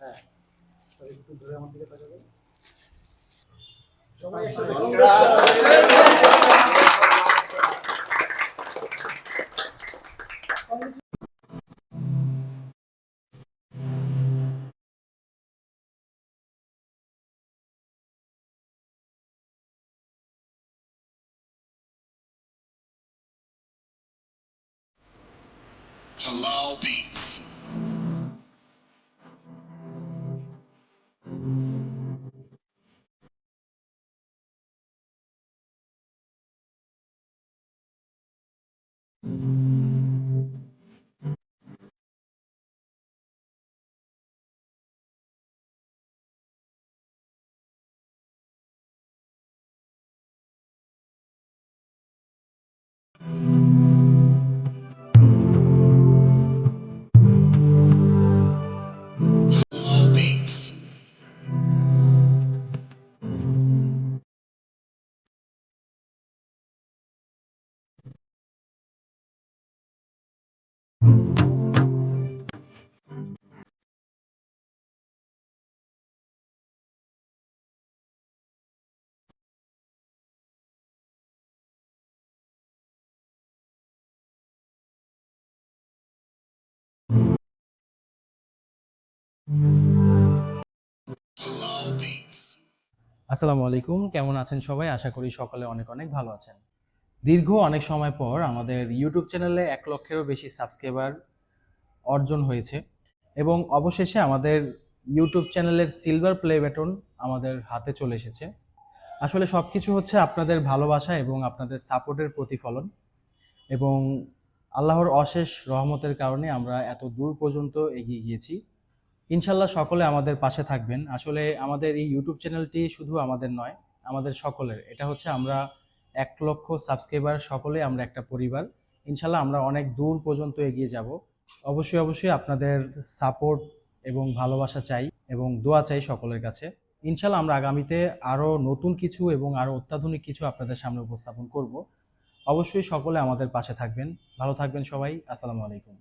হ্যাঁ একটু ধরে আমার দিকে তাকাবেন সবাই Halal Beats. আসসালামু আলাইকুম। কেমন আছেন সবাই? আশা করি সকলে অনেক অনেক ভালো আছেন। দীর্ঘ অনেক সময় পর আমাদের ইউটিউব চ্যানেলে এক লক্ষেরও বেশি সাবস্ক্রাইবার অর্জন হয়েছে এবং অবশেষে আমাদের ইউটিউব চ্যানেলের সিলভার প্লে বাটন আমাদের হাতে চলে এসেছে। আসলে সব কিছু হচ্ছে আপনাদের ভালোবাসা এবং আপনাদের সাপোর্টের প্রতিফলন এবং আল্লাহর অশেষ রহমতের কারণে আমরা এত দূর পর্যন্ত এগিয়ে গিয়েছি। ইনশাল্লাহ সকলে আমাদের পাশে থাকবেন। আসলে আমাদের এই ইউটিউব চ্যানেলটি শুধু আমাদের নয়, আমাদের সকলের। এটা হচ্ছে আমরা এক লক্ষ সাবস্ক্রাইবার সকলে আমরা একটা পরিবার। ইনশাল্লাহ আমরা অনেক দূর পর্যন্ত এগিয়ে যাব। অবশ্যই অবশ্যই আপনাদের সাপোর্ট এবং ভালোবাসা চাই এবং দোয়া চাই সকলের কাছে। ইনশাল্লাহ আমরা আগামীতে আরও নতুন কিছু এবং আরও অত্যাধুনিক কিছু আপনাদের সামনে উপস্থাপন করব। অবশ্যই সকলে আমাদের পাশে থাকবেন। ভালো থাকবেন সবাই। আসসালামু আলাইকুম।